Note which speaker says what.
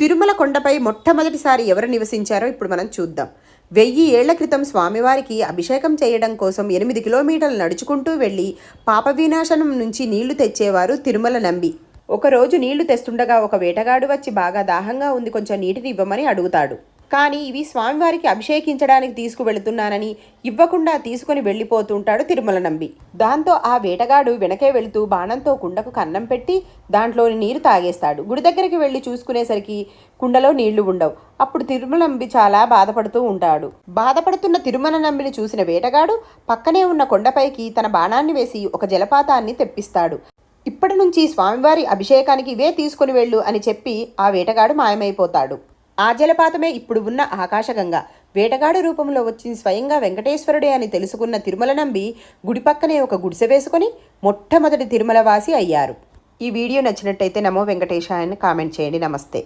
Speaker 1: తిరుమల కొండపై మొట్టమొదటిసారి ఎవరు నివసించారో ఇప్పుడు మనం చూద్దాం. వెయ్యి ఏళ్ళ క్రితం స్వామివారికి అభిషేకం చేయడం కోసం ఎనిమిది కిలోమీటర్లు నడుచుకుంటూ వెళ్ళి పాప వినాశనం నుంచి నీళ్ళు తెచ్చేవారు తిరుమల నంబి. ఒకరోజు నీళ్ళు తెస్తుండగా ఒక వేటగాడు వచ్చి బాగా దాహంగా ఉంది కొంచెం నీటిని ఇవ్వమని అడుగుతాడు. కానీ ఇవి స్వామివారికి అభిషేకించడానికి తీసుకువెళుతున్నానని ఇవ్వకుండా తీసుకుని వెళ్ళిపోతుంటాడు తిరుమల నంబి. దాంతో ఆ వేటగాడు వెనకే వెళుతూ బాణంతో కుండకు కన్నం పెట్టి దాంట్లోని నీరు తాగేస్తాడు. గుడి దగ్గరికి వెళ్ళి చూసుకునేసరికి కుండలో నీళ్ళు ఉండవు. అప్పుడు తిరుమల నంబి చాలా బాధపడుతూ ఉంటాడు. బాధపడుతున్న తిరుమల నంబిని చూసిన వేటగాడు పక్కనే ఉన్న కొండపైకి తన బాణాన్ని వేసి ఒక జలపాతాన్ని తెప్పిస్తాడు. ఇప్పటి నుంచి స్వామివారి అభిషేకానికి ఇవే తీసుకుని వెళ్ళు అని చెప్పి ఆ వేటగాడు మాయమైపోతాడు. ఆ జలపాతమే ఇప్పుడు ఉన్న ఆకాశగంగ వేటగాడు రూపంలో వచ్చి స్వయంగా వెంకటేశ్వరుడే అని తెలుసుకున్న తిరుమల నంబి గుడి పక్కనే ఒక గుడిసె వేసుకొని మొట్టమొదటి తిరుమల వాసి అయ్యారు. ఈ వీడియో నచ్చినట్టయితే నమో వెంకటేశాయని కామెంట్ చేయండి. నమస్తే.